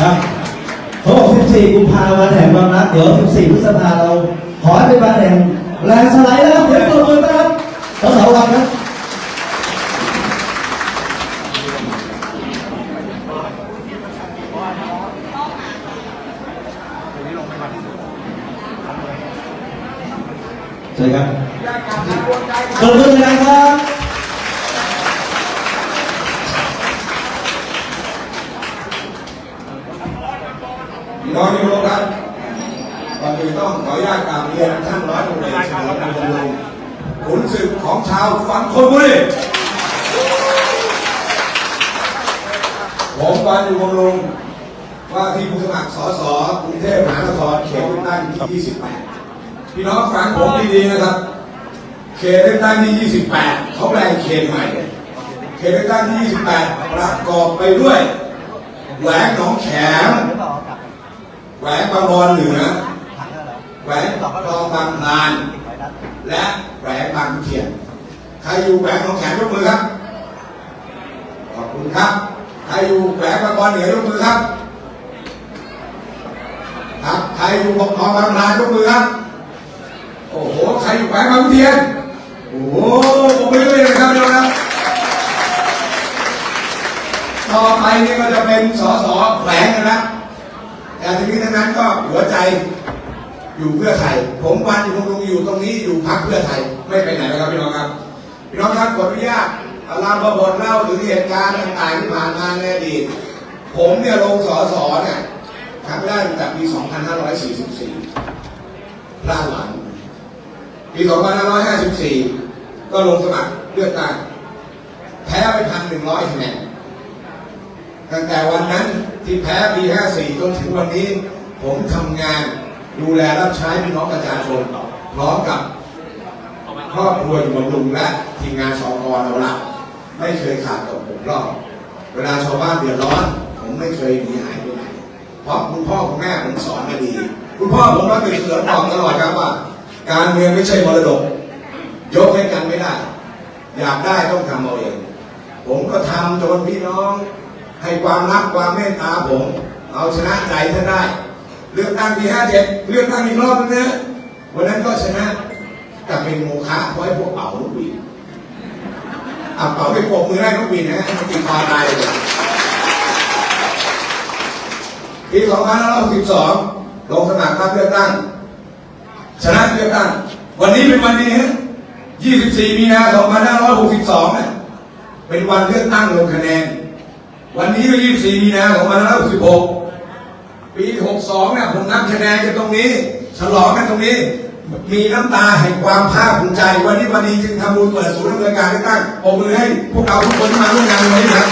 ครับเขาบอก 14 กุมภาพันธ์แห่งความรัก เดี๋ยว 14 พฤษภาเรา ขอให้เป็นวันแห่งแรงสไลด์นะครับเดี๋ยวตัวมือนะครับสสวันครับใช่ครับตัวมือนะครับ พี่น้องที่เคารพครับก่อนอื่นต้องขออนุญาตกราบเรียนท่านร้อยตำรวจเอกเฉลิมพลบำรุงขุนศึกของชาวฝั่งธนบุรีผมปานอยู่บำรุงว่าที่ผู้สมัครสสกรุงเทพมหานครเขตเลือกตั้งที่28 พี่น้องฟังผมดีๆนะครับ เขตเลือกตั้งที่ 28 เขาแปลงเขตใหม่ เขตเลือกตั้งที่ 28 ประกอบไปด้วยแหวงหนองแขม วนบางบอนเหนือ แหวนคลองบางพลาน และแหวนบางขุนเทียน ใครอยู่แหวนของแขนยกมือครับ ขอบคุณครับ ใครอยู่แหวนบางบอนเหนือยกมือครับ ครับใครอยู่คลองบางพลานยกมือครับ โอ้โห ใครอยู่แหวนบางขุนเทียน โอ้โหผมไม่รู้เลยนะครับพี่น้องครับต่อไปนี่ก็จะเป็นสสแขวงนะครับ แต่ทีนี้ทั้งนั้นก็หัวใจอยู่เพื่อไทย ผมวันอยู่ตรงอยู่ตรงนี้อยู่พักเพื่อไทย ไม่ไปไหนแล้วครับพี่น้องครับ พี่น้องครับขออนุญาตเอาลามประบทเล่าถึงเหตุการณ์ต่างๆที่ผ่านมาในอดีต ผมเนี่ยลงสอสอเนี่ยครั้งแรกตั้งแต่ปี 2544พลาหลัง ปี 2554 ก็ลงสมัครเลือกตั้งแพ้ไปพันหนึ่งร้อยคะแนนตั้งแต่วันนั้น ที่แพ้ปี 54 จนถึงวันนี้ ผมทำงานดูแลรับใช้พี่น้องประชาชนพร้อมกับครอบครัวอยู่บำรุงและทีมงานสกเราละไม่เคยขาดตกบกพร่องเวลาชาวบ้านเดือดร้อน ผมไม่เคยหนีหายไปไหนเพราะคุณพ่อคุณแม่ผมสอนมาดี คุณพ่อผมก็เป็นเสือบอกตลอดครับว่า การเมืองไม่ใช่มรดก ยกให้กันไม่ได้ อยากได้ต้องทำเอาเองผมก็ทำจนพี่น้อง ให้ความรักความเมตตาผม เอาชนะใจท่านได้ เลือกตั้งปี57เจ็ดเลือกตั้งอีกรอบนึงนะวันนั้นก็ชนะแต่เป็นโมฆะเพราะให้พวกเป่าลูกบีอะเป่าไปปรบมือให้ลูกบีนะมันตีคอตายเลยปี2562ลงสมัครรับเลือกตั้งชนะเลือกตั้งวันนี้เป็นวันนี้ฮะ24 มีนา 2562 เนี่ย เป็นวันเลือกตั้งลงคะแนน วันนี้ก็24มีนา2566ปี62เนี่ยผมนับคะแนนกันตรงนี้ ฉลองกันตรงนี้ มีน้ำตาแห่งความภาคภูมิใจ วันนี้วันนี้จึงทำบุญเปิดศูนย์ดำเนินการเลือกตั้งปรบมือให้พวกเราทุกคนที่มาร่วมงานวันนี้ครับ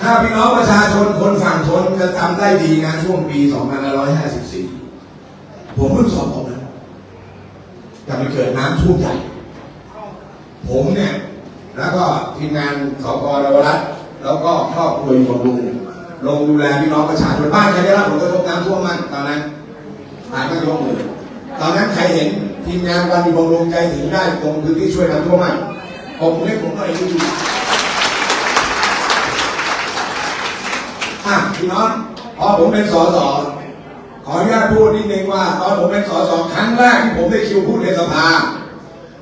ถ้าพี่น้องประชาชนคนฝั่งทนจะจำได้ดีนะช่วงปี 2554 ผมเพิ่งสอบตกนะแต่มันเกิดน้ำท่วมใหญ่ ผมเนี่ย แล้วก็ทีมงานสกรวรัตน์แล้วก็ครอบครัวอยู่บำรุงลงดูแลพี่น้องประชาชนบ้านใครได้รับผลกระทบน้ำท่วมมั่งตอนนั้นอ่านก็ยกมือตอนนั้นใครเห็นทีมงานวันอยู่บำรุงใจถึงได้ตรงพื้นที่ช่วยน้ำท่วมมั่งผมให้ผมก็เลยอยู่อะพี่น้องพอผมเป็นสสขออนุญาตพูดนิดนึงว่า ตอนผมเป็นสสครั้งแรกที่ผมได้คิวพูดในสภา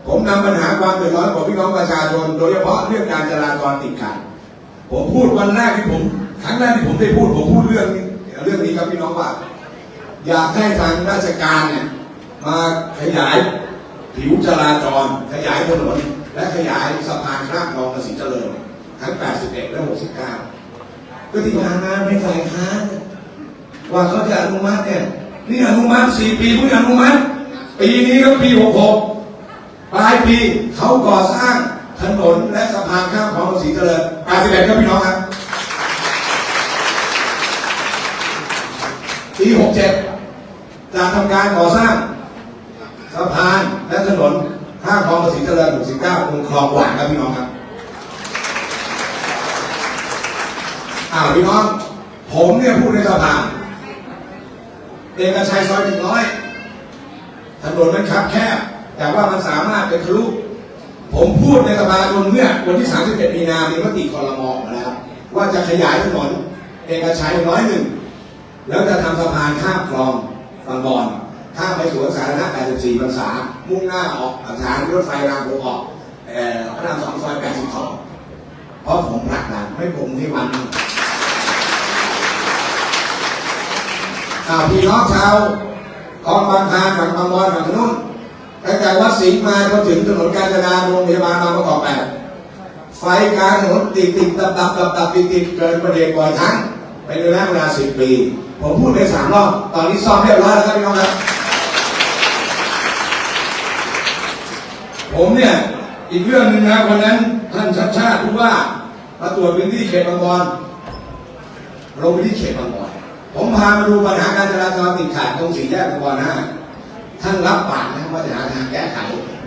ผมนำปัญหาความเดือดร้อนของพี่น้องประชาชน โดยเฉพาะเรื่องการจราจรติดขัดผมพูดวันแรกที่ผมครั้งแรกที่ผมได้พูดผมพูดเรื่องนี้เรื่องนี้ครับพี่น้องว่า อยากให้ทางราชการเนี่ยมาขยายผิวจราจร ขยายถนน และขยายสะพานข้ามคลองภาษีเจริญทั้ง 81 และ 69 ก็ที่ผ่านมาไม่ฝ่ายค้านว่าเขาจะอนุมัติเนี่ยนี่อนุมัติสี่ปีเพิ่งอนุมัติ ปีนี้ก็ปี 66 ปลายปีเขาก่อสร้างถนนและสะพานข้ามคลองภาษีเจริญ81ครับพี่น้องครับปี67จะทำการก่อสร้างสะพานและถนนข้ามคลองภาษีเจริญ69ตรงคลองหวานครับพี่น้องครับอ้าวพี่น้อง ผมเนี่ยพูดในสภาเอกชัยซอยหนึ่งร้อยถนนมันคับแคบ แต่ว่ามันสามารถจะทะลุผมพูดในสภาชนเมื่อวันที่ 31 มีนามีมติคอรมอมาแล้วว่าจะขยายถนนเอกชัยร้อยหนึ่งแล้วจะทำสะพานข้ามคลองบางบอนข้ามไปสวนสาธารณะ 84พรรษา มุ่งหน้าออกสถานรถไฟรางโพออกเอ่อพระรามสองซอย 82 เพราะผมรักกันไม่ผมให้มันอ้าวพี่น้องชาวคลองบางพานฝั่งบางบอนฝั่งนู้น ตั้งแต่วัดสิงห์มาจนถึงถนนกาญจนาโรงพยาบาลบางประกอบแปดไฟกลางถนนติดติดดับดับดับดับติดติดเกินประเด็นบ่อยครั้งเป็นระยะเวลาสิบปี ผมพูดไปสามรอบ ตอนนี้ซ่อมเรียบร้อยแล้วครับพี่น้องครับ ผมเนี่ย อีกเรื่องหนึ่งนะวันนั้นท่านชัดชาติพูดว่ามาตรวจพื้นที่เขตบางบอนลงไปที่เขตบางบอนผมพามาดูปัญหาการจราจรติดขัดตรงสี่แยกบางบอนนะ ท่านรับปากนะครับว่าจะหาทางแก้ไข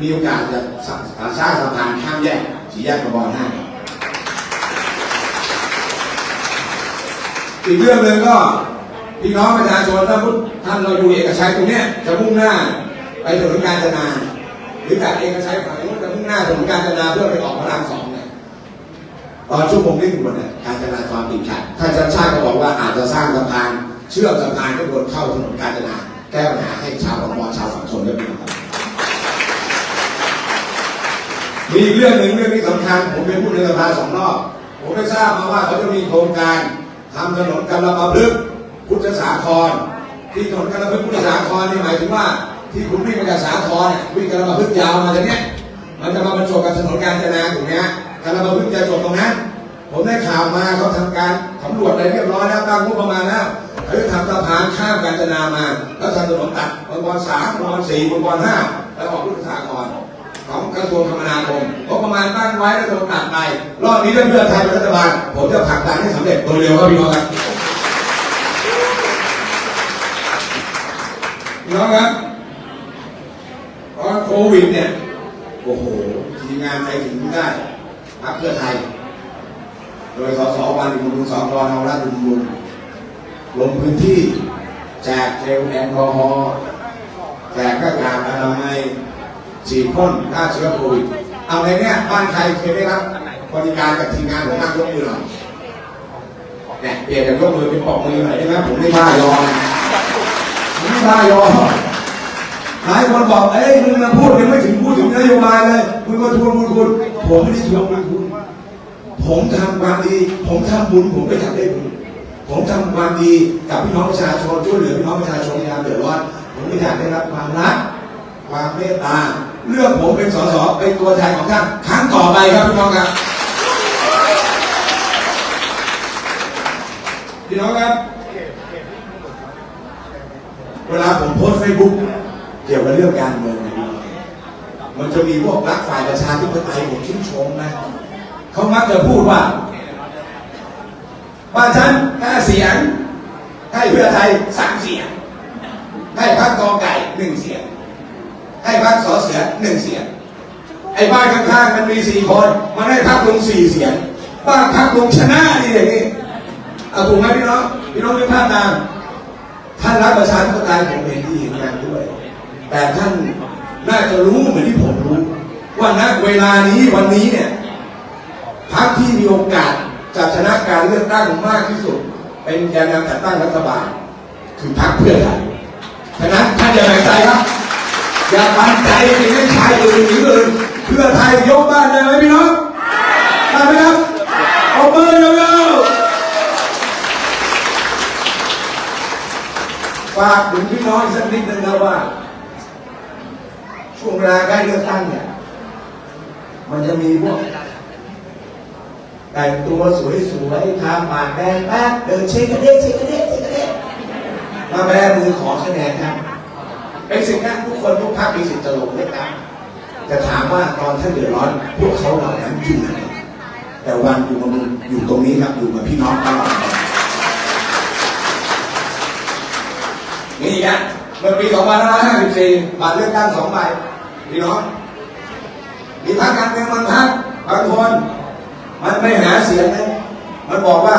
มีโอกาสจะสร้างสร้างสะพานข้ามแยกสีแยกบางบอนให้อีกเรื่องหนึ่งก็พี่น้องประชาชนถ้าท่านเราอยู่เอกชัยตรงเนี้ยจะมุ่งหน้าไปถนนกาญจนาหรือจากเอกชัยฝั่งนู้นจะมุ่งหน้าถนนกาญจนาเพื่อไปออกพระรามสองเนี่ยตอนชั่วโมงนี้ถึงวันเนี่ยการจราจรติดขัดท่านชัดชาติก็บอกว่าอาจจะสร้างสะพานเชื่อมสะพานให้คนเข้าถนนกาญจนา แก้ปัญหาให้ชาวบางบอนชาวฝั่งทนได้ไหมครับมีเรื่องหนึ่งเรื่องที่สำคัญผมเป็นผู้ในสภาสองรอบผมได้ทราบมาว่าเขาจะมีโครงการทำถนนกำลังมาพลึกพุทธสาคร ที่ถนนกำลังพลึกพุทธสาครนี่หมายถึงว่าที่คุณวิ่งมาจากสาครเนี่ยวิ่งกำลังมาพลึกยาวมาจากเนี้ยมันจะมาบรรจบกับถนนกาญจนาตรงเนี้กำลังมาพลึกจะจบตรงนั้นผมได้ข่าวมาเขาทำการสำรวจอะไรเรียบร้อยแล้วตั้งงบประมาณแล้วเขาจะทำสะพานข้ามกาญจนามา แล้วทำถนนตัดบางบอนสามบางบอนสี่บางบอนห้าแล้วออกพุทธสาครของกระทรวงคมนาคมงบประมาณตั้งไว้แล้วโดนตัดไปรอบนี้ถ้าเพื่อไทยเป็นรัฐบาลผมจะผลักดันให้สำเร็จโดยเร็วครับพี่น้องครับน้องครับตอนโควิดเนี่ยโอ้โหทีมงานไปถึงได้พรรคเพื่อไทย โดยสสวันอิมุลสกรเอาราชบุญลงพื้นที่ แจกเจลแอลกอฮอล์แจกหน้ากากอนามัยฉีดพ่นฆ่าเชื้อโควิดเอาในเนี้ยบ้านใครเคยได้รับบริการจากทีมงานของนั่งยกมือหน่อยเนี่ยเปลี่ยนจากยกมือเป็นปอกมือหน่อยได้ไหมผมไม่บ้ายอนะผมไม่บ้ายอหลายคนบอกเอ้ยมึงมาพูดยังไม่ถึงพูดถึงนโยบายเลยมึงมาทวงบุญคุณผมไม่ได้ทวงบุญคุณผมทำความดี ผมทำบุญผมก็อยากได้บุญ ผมทำความดีกับพี่น้องประชาชนช่วยเหลือพี่น้องประชาชนในยามเดือดร้อนผมก็อยากได้รับความรักความเมตตาเลือกผมเป็นสสเป็นตัวแทนของท่านครั้งต่อไปครับพี่น้องครับพี่น้องครับ เวลาผมโพสเฟซบุ๊กเกี่ยวกับเรื่องการเมืองเนยพี่น้องมันจะมีพวกรักฝ่ายประชาธิปไตยผมชื่นชมนะเขามักจะพูดว่า บ้านฉันห้าเสียง ให้เพื่อไทยสามเสียง ให้พรรคกอไก่หนึ่งเสียง ให้พรรคสอเสือหนึ่งเสียง ไอ้บ้านข้างๆมันมีสี่คน มันให้พรรคลงสี่เสียง บ้านพรรคลงชนะนี่อย่างนี้เอาถูกไหมพี่น้อง พี่น้องเป็นภาพตามท่านรักประชาธิปไตยผมเห็นดีเห็นงานด้วย แต่ท่านน่าจะรู้เหมือนที่ผมรู้ ว่าณเวลานี้วันนี้เนี่ยพรรคที่มีโอกาส จะชนะการเลือกตั้งมากที่สุด เป็นแกนนำจัดตั้งรัฐบาล คือพรรคเพื่อไทยฉะนั้นท่านอย่าแบ่งใจครับ อย่าปันใจไปเล่นชายอื่นหรืออื่นเพื่อไทยยกบ้านได้ไหมพี่น้องได้ไหมครับเอามือเร็วๆฝากถึงพี่น้องอีกสักนิดนึงนะว่า ช่วงเวลาใกล้เลือกตั้งเนี่ย มันจะมีพวก แต่งตัวส วยทาปากแดงแป๊ดเดินเช็คกระเด้เช็คกระเด้เช็คกระเด้มาแบมือขอคะแนนครับ เป็นสิ่งที่ทุกคนทุกพรรคมีสิทธิ์จะลงเลือกตั้งแต่ถามว่าตอนท่านเดือดร้อน พวกเขาเหล่านั้นอยู่ไหนแต่วันอยู่กับมึงอยู่ตรงนี้ครับอยู่กับพี่น้องตลอดนี่นะเมื่อปี 2554 บัตรเลือกตั้งสองใบพี่น้องมีพรรคการเมืองบางพรรคบางคน มันไม่หาเสียงนะ มันบอกว่า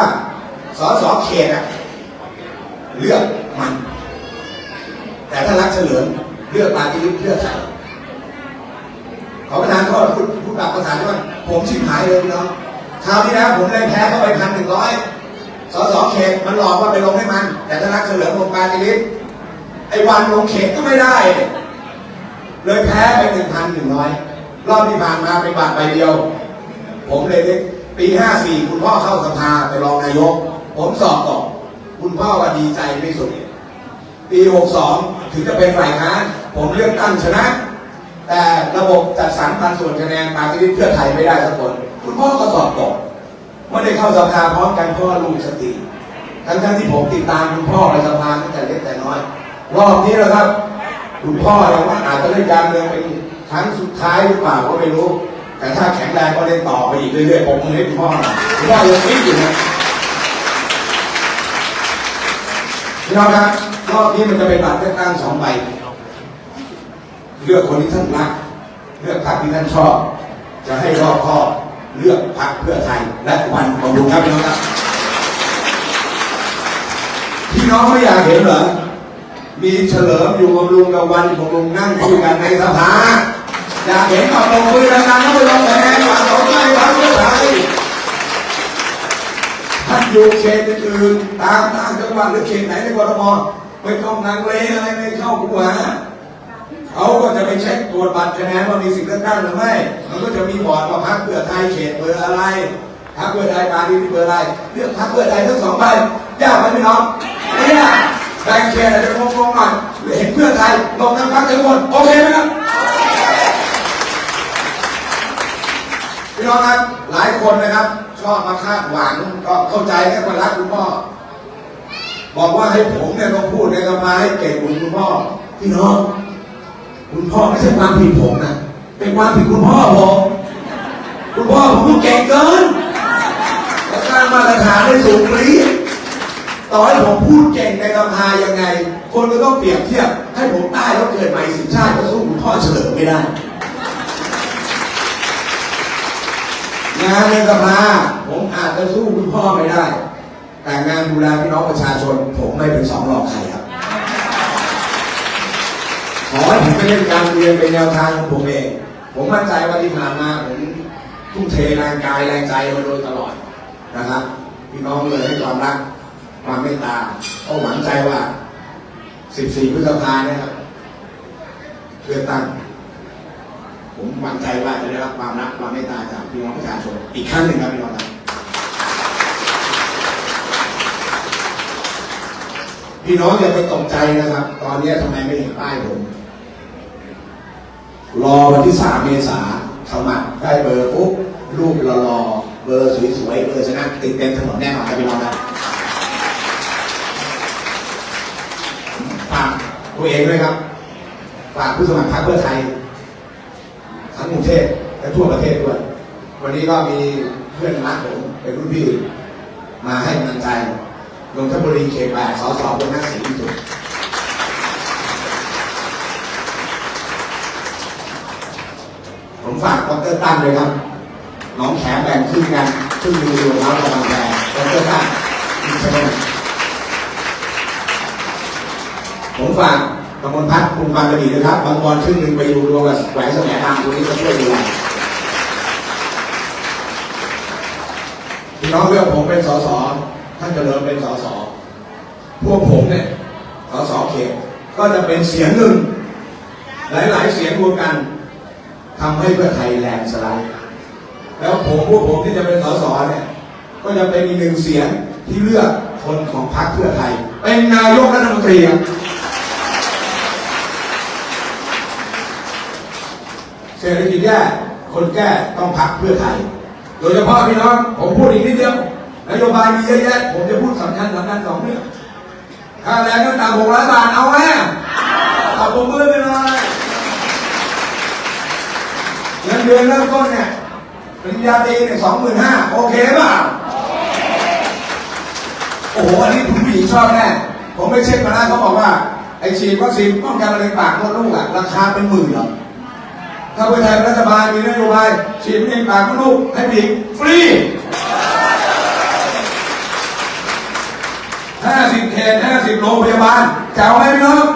สสเขตอะเลือกมัน แต่ถ้ารักเฉลิมเลือกปาฏิริษเลือกใครขอประทานโทษพูดพูดกลับภาษาที่ว่าผมชิบหายเลยพี่น้องคราวที่แล้วผมเลยแพ้เข้าไปพันหนึ่งร้อยสสเขตมันหลอกว่าไปลงให้มัน แต่ถ้านักเฉลิมลงการชีวิตไอ้วันลงเขตก็ไม่ได้ เลยแพ้ไปหนึ่งพันหนึ่งร้อยรอบที่ผ่านมาเป็นบัตรใบเดียว ผมเลยได้ ปีห้าสี่คุณพ่อเข้าสภาไปรองนายก ผมสอบตกคุณพ่อว่าดีใจไม่สุด ปีหกสองถึงจะเป็นฝ่ายค้านผมเลือกตั้งชนะ แต่ระบบจัดสรรปันส่วนคะแนนมาที่เพื่อไทยไม่ได้สักคนคุณพ่อก็สอบตกไม่ได้เข้าสภาพร้อมกันเพราะว่าลุงสติทั้งทั้งๆที่ผมติดตามคุณพ่อในสภาตั้งแต่เล็กแต่น้อยรอบนี้นะครับ คุณพ่อเนี่ยว่าอาจจะเล่นการเมืองเป็นครั้งสุดท้ายหรือเปล่าก็ไม่รู้ แต่ถ้าแข็งแรงก็เล่นต่อไปอีกเรื่อยๆผมมือให้คุณพ่อหน่อยคุณพ่อยังฟิตอยู่นะพี่น้องครับรอบนี้มันจะเป็นบัตรเลือกตั้งสองใบเลือกคนที่ท่านรัก เลือกพรรคที่ท่านชอบ จะให้รอบคอเลือกพรรคเพื่อไทย และวันบำรุงครับพี่น้องครับพี่น้องไม่อยากเห็นเหรอมีเฉลิมอยู่บำรุงกับวันบำรุงนั่งคุยกันในสภา อยากเห็นกับลงมือดังๆก็ไปลงคะแนนหวังสองไม่หวังเพื่อไทยท่านอยู่เขตอื่นตามต่างจังหวัดหรือเขตไหนในกรทมไม่ต้องนังเลอะไรไม่เข้าหัวเขาก็จะไปเช็คตรวจบัตรคะแนนว่ามีสิทธิ์เลือกตั้งหรือไม่มันก็จะมีบอร์ดว่าพรรคเพื่อไทยเขตเบอร์อะไรพรรคเพื่อไทยปาร์ตี้เบอร์อะไรเลือกพรรคเพื่อไทยทั้งสองใบยากไหมพี่น้องไม่ยากแบ่งเขตอาจจะงงๆหน่อยเห็นเพื่อไทยลงทั้งพรรคทั้งหมดโอเคไหมครับ พี่ น้องครับหลายคนนะครับ ชอบมาคาดหวังก็เข้าใจแค่คนรักคุณพ่อบอกว่าให้ผมเนี่ยต้องพูดในกรรมาให้เก่งคุณพ่อพี่น้อง คุณพ่อไม่ใช่ความผิดผมนะเป็นความผิดคุณพ่อผมคุณพ่อผมเก่งเกินและสร้างมาตรฐานได้สูงปรี๊ดต่อให้ผมพูดเก่งในสภายังไง คนก็ต้องเปรียบเทียบ ให้ผมตายแล้วเกิดใหม่สิชาติก็สู้คุณพ่อเฉลิมไม่ได้ งานในสภาผมอาจจะสู้คุณพ่อไม่ได้ แต่งานดูแลพี่น้องประชาชน ผมไม่เป็นสองรองใครครับ ขอให้ผมไปเล่นการเรียนเป็นแนวทางของผมเอง ผมมั่นใจว่าที่ผ่านมาผมทุ่มเทแรงกายแรงใจมาโดยตลอดนะครับ พี่น้องเลยให้ความรักความเมตตาก็หวังใจว่า 14 พฤษภาเนี่ยครับเลือกตั้ง ผมมั่นใจว่าจะได้รับความรักความเมตตาจากพี่น้องประชาชนอีกครั้งหนึ่งครับพี่น้องครับพี่น้องอย่าไปตกใจนะครับ ตอนนี้ทำไมไม่เห็นป้ายผม รอวันที่สามเมษาสมัครได้เบอร์ปุ๊บรูปรอรอเบอร์สวยๆเบอร์ชนะติดเต็มถนนแน่นอนครับพี่น้องครับฝากตัวเองด้วยครับฝากผู้สมัครพรรคเพื่อไทย ทั้งกรุงเทพและทั่วประเทศด้วย วันนี้ก็มีเพื่อนรักผมเป็นรุ่นพี่มาให้กำลังใจนนทบุรีเขตแปดสสเป็นนักสีที่สุดผมฝากดรตั้นเลยครับ น้องแขมแบ่งครึ่งกันครึ่งดูดูแล้วกำลังแบ่งดรตั้นใช่ไหมผมฝาก กำมลพัฒน์กรุงบางกะดีนะครับบางบอลครึ่งหนึ่งไปดูดวงกับแหวนแสมดำตรงนี้ก็ช่วยดูแลพี่น้องเลือกผมเป็นสสท่านเจริญเป็นสสพวกผมเนี่ยสสเขตก็จะเป็นเสียงหนึ่ง หลาย ๆ เสียงรวมกันทำให้เพื่อไทยแลนด์สไลด์แล้วผมพวกผมที่จะเป็นสสเนี่ยก็จะเป็นอีกหนึ่งเสียงที่เลือกคนของพรรคเพื่อไทย เป็นนายกรัฐมนตรีครับ เศรษฐกิจแย่คนแก้ต้องพรรคเพื่อไทย โดยเฉพาะพี่น้องผมพูดอีกนิดเดียวนโยบายมีเยอะแยะผมจะพูดสำคัญสำคัญสองเรื่องค่าแรงขั้นต่ำหกร้อยบาทเอาไหมเอาผมมือไปหน่อยเงินเดือนเริ่มต้นเนี่ยปริญญาตรีเนี่ยสองหมื่นห้าโอเคเปล่าโอ้โหอันนี้คุณผู้หญิงชอบแน่ผมไปเช็คมาแล้วเขาบอกว่าไอฉีดวัคซีนป้องกันมะเร็งปากมดลูกอะราคาเป็นหมื่นหรอก ถ้าเพื่อไทยรัฐบาลมีนโยบายฉีดเร็งปากลูกให้ผิงฟรีห้าสิบเขตห้าสิบโรงพยาบาลจะเอาไหมพี่น้อง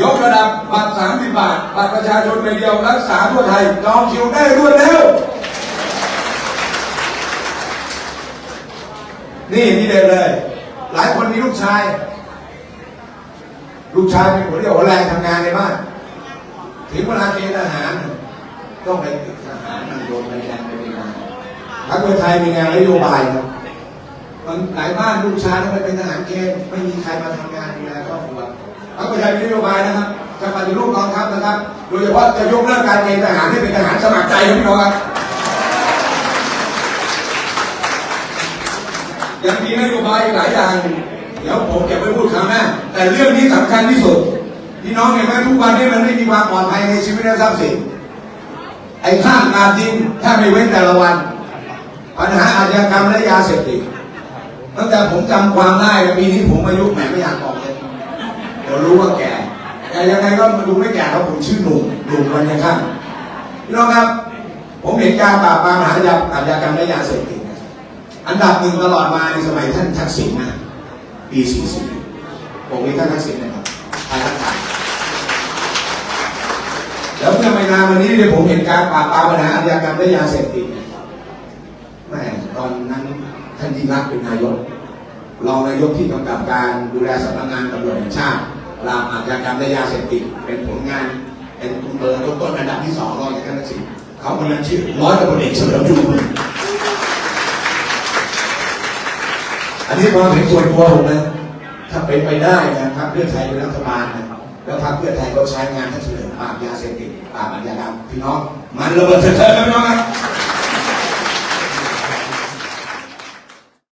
ยกระดับบัตร30บาทปบัตรประชาชนใบเดียวรักษาทั่วไทยจองคิวได้รวดเร็วนี่นี่เด็ดเลย หลายคนมีลูกชาย ลูกชายเป็นหัวเรี่ยวหัวแรงทำงานในบ้าน ถึงเวลาเกณฑ์ทหาร ต้องไปติดทหารมันโดนใบแดงไปเป็นงานพรรคเพื่อไทยมีงานนโยบายครับมันหลายบ้านลูกชายต้องไปเป็นทหารเกณฑ์ไม่มีใครมาทำงานดูแลครอบครัวพรรคเพื่อไทยมีนโยบายนะครับจะปฏิรูปกองทัพนะครับ โดยเฉพาะจะยกเลิกการเกณฑ์ทหารให้เป็นทหารสมัครใจครับพี่น้องครับยังมีนโยบายหลายอย่าง เดี๋ยวผมเก็บไว้พูดคราวหน้า แต่เรื่องนี้สำคัญที่สุดพี่น้องเห็นไหมทุกวันนี้มันไม่มีความปลอดภัยในชีวิตและทรัพย์สินไอ้ข้ามงานจริงถ้าไม่เว้นแต่ละวัน ปัญหาอาชญากรรมและยาเสพติดตั้งแต่ผมจำความได้ปีนี้ผมอายุแหมไม่อยากบอกเลยเดี๋ยวรู้ว่าแก่แต่ยังไงก็มาดูไม่แก่เพราะผมชื่อหนุ่มหนุ่มวันยังข้ามพี่น้องครับ ผมเห็นการปราบปรามอาชญากรรมอาชญากรรมและยาเสพติดอันดับหนึ่งตลอดมาในสมัยท่านทักษิณนะ ปี44ผมมีท่านทักษิณนะครับทายทักทายแล้วเมื่อไม่นานวันนี้เนี่ยผมเห็นการปราบปรามปัญหาอาชญากรรมและยาเสพติดเนี่ยแม่ตอนนั้นท่านยิ่งรักเป็นนายกรองนายกที่กำกับการดูแลสำนักงานตำรวจแห่งชาติปราบอาชญากรรมและยาเสพติดเป็นผลงานเป็นเบอร์ต้นอันดับที่สองรองจากท่านทักษิณเขาคนนั้นชื่อร้อยตำรวจเอกเฉลิมอยู่ อันนี้ความเห็นส่วนตัวผมนะถ้าเป็นไปได้นะครับเพื่อไทยเป็นรัฐบาลนะแล้วพรรคเพื่อไทยก็ใช้งานท่านเฉลิมปราบยาเสพติดปราบอาชญากรรมพี่น้องมันระเบิดเถิดเถิดพี่น้องครับ